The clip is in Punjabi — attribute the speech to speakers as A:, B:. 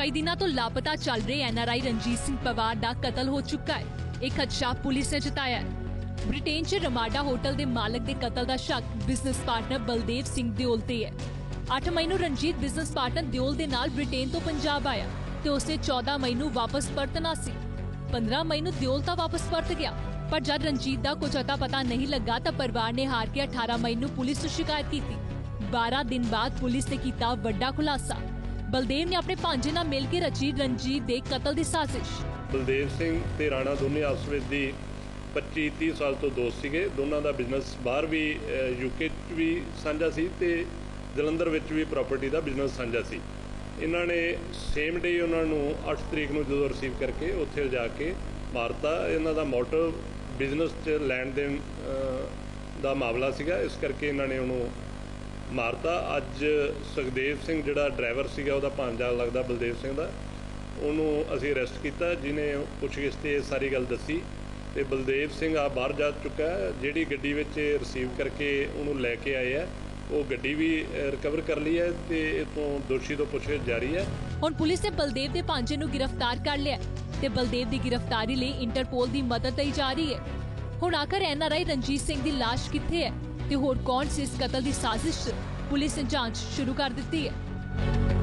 A: ਕਈ ਦਿਨਾਂ ਤੋਂ ਲਾਪਤਾ ਚੱਲ ਰਹੇ ਐਨਆਰਆਈ ਰਣਜੀਤ ਸਿੰਘ ਪਵਾਰ ਦਾ ਕਤਲ ਹੋ ਚੁੱਕਾ ਹੈ। ਇਹ ਖਦਸ਼ਾ ਪੁਲਿਸ ਨੇ ਜਤਾਇਆ ਬ੍ਰਿਟੇਨ 'ਚ ਰਮਾਡਾ ਹੋਟਲ ਦੇ ਮਾਲਕ ਦੇ ਕਤਲ ਦਾ ਸ਼ੱਕ ਬਿਜ਼ਨਸ ਪਾਰਟਨਰ ਬਲਦੇਵ ਸਿੰਘ ਦਿਓਲ ਤੇ ਹੈ। 8 ਮਈ ਨੂੰ ਰਣਜੀਤ ਬਿਜ਼ਨਸ ਪਾਰਟਨਰ ਦਿਓਲ ਦੇ ਨਾਲ ਬ੍ਰਿਟੇਨ ਤੋਂ ਪੰਜਾਬ ਆਇਆ ਤੇ ਉਸਨੇ 14 ਮਈ ਨੂੰ ਵਾਪਸ ਪਰਤਣਾ ਸੀ। 15 ਮਈ ਨੂੰ ਦਿਓਲ ਤਾਂ ਵਾਪਸ ਪਰਤ ਗਿਆ, ਪਰ ਜਦ ਰਣਜੀਤ ਦਾ ਕੁਝ ਅਤਾ ਪਤਾ ਨਹੀਂ ਲੱਗਾ ਤਾਂ ਪਰਿਵਾਰ ਨੇ ਹਾਰ ਕੇ 18 ਮਈ ਨੂੰ ਪੁਲਿਸ ਨੂੰ ਸ਼ਿਕਾਇਤ ਕੀਤੀ। 12 ਦਿਨ ਬਾਅਦ ਪੁਲਿਸ ਨੇ ਕੀਤਾ ਵੱਡਾ ਖੁਲਾਸਾ। ਬਲਦੇਵ ਨੇ ਆਪਣੇ ਭਾਂਜੇ ਨਾਲ ਮਿਲ ਕੇ ਰਚੀ ਰਣਜੀਤ ਦੇ ਕਤਲ ਦੀ ਸਾਜ਼ਿਸ਼।
B: ਬਲਦੇਵ ਸਿੰਘ ਤੇ ਰਾਣਾ ਦੋਨੇ ਆਪਸ ਵਿੱਚ ਦੀ 25 30 ਸਾਲ ਤੋਂ ਦੋਸਤ ਸੀਗੇ। ਦੋਨਾਂ ਦਾ ਬਿਜ਼ਨਸ ਬਾਹਰ ਵੀ ਯੂਕੇ 'ਚ ਵੀ ਸਾਂਝਾ ਸੀ ਤੇ ਜਲੰਧਰ ਵਿੱਚ ਵੀ ਪ੍ਰਾਪਰਟੀ ਦਾ ਬਿਜ਼ਨਸ ਸਾਂਝਾ ਸੀ। ਇਹਨਾਂ ਨੇ ਸੇਮ ਡੇ ਉਹਨਾਂ ਨੂੰ 8 ਤਰੀਕ ਨੂੰ ਜਦੋਂ ਰਿਸੀਵ ਕਰਕੇ ਉੱਥੇ ਜਾ ਕੇ ਮਾਰਤਾ। ਇਹਨਾਂ ਦਾ ਮੋਟਿਵ ਬਿਜ਼ਨਸ 'ਚ ਲੈਣ ਦੇਣ ਦਾ ਮਾਮਲਾ ਸੀਗਾ। ਇਸ ਕਰਕੇ ਇਹਨਾਂ ਨੇ ਉਹਨੂੰ ਮਾਰਤਾ। ਅੱਜ ਸੁਖਦੇਵ ਸਿੰਘ ਜਿਹੜਾ ਡਰਾਈਵਰ ਸੀਗਾ, ਉਹਦਾ ਭਾਂਜਾ ਲੱਗਦਾ ਬਲਦੇਵ ਸਿੰਘ ਦਾ। ਉਹਨੂੰ ਅਸੀਂ ਅਰੈਸਟ ਕੀਤਾ ਜਿਨੇ ਪੁੱਛਗਿੱਛ ਤੇ ਇਹ ਸਾਰੀ ਗੱਲ ਦੱਸੀ। ਤੇ ਬਲਦੇਵ ਸਿੰਘ ਆ ਬਾਹਰ ਜਾ ਚੁੱਕਾ ਹੈ। ਜਿਹੜੀ ਗੱਡੀ ਵਿੱਚ ਰਿਸੀਵ ਕਰਕੇ ਉਹਨੂੰ ਲੈ ਕੇ ਆਏ ਆ, ਉਹ ਗੱਡੀ ਵੀ ਰਿਕਵਰ ਕਰ ਲਈ ਹੈ ਤੇ ਇਹ ਦੋਸ਼ੀ ਤੋਂ ਪੁੱਛਗਿੱਛ ਜਾਰੀ ਹੈ।
A: ਹੁਣ ਪੁਲਿਸ ਨੇ ਬਲਦੇਵ ਦੇ ਭਾਂਜੇ ਨੂੰ ਗ੍ਰਿਫਤਾਰ ਕਰ ਲਿਆ ਤੇ ਬਲਦੇਵ ਦੀ ਗ੍ਰਿਫਤਾਰੀ ਲਈ ਇੰਟਰਪੋਲ ਦੀ ਮਦਦ ਲਈ ਜਾ ਰਹੀ ਹੈ। ਹੁਣ ਆਖਰ ਐਨਆਰਆਈ ਰਣਜੀਤ ਸਿੰਘ ਦੀ ਲਾਸ਼ ਕਿੱਥੇ ਹੈ? ਤੇ ਹੋਰ ਕੌਣ ਸੀ ਇਸ ਕਤਲ ਦੀ ਸਾਜ਼ਿਸ਼? ਪੁਲਿਸ ਨੇ ਜਾਂਚ ਸ਼ੁਰੂ ਕਰ ਦਿੱਤੀ ਹੈ।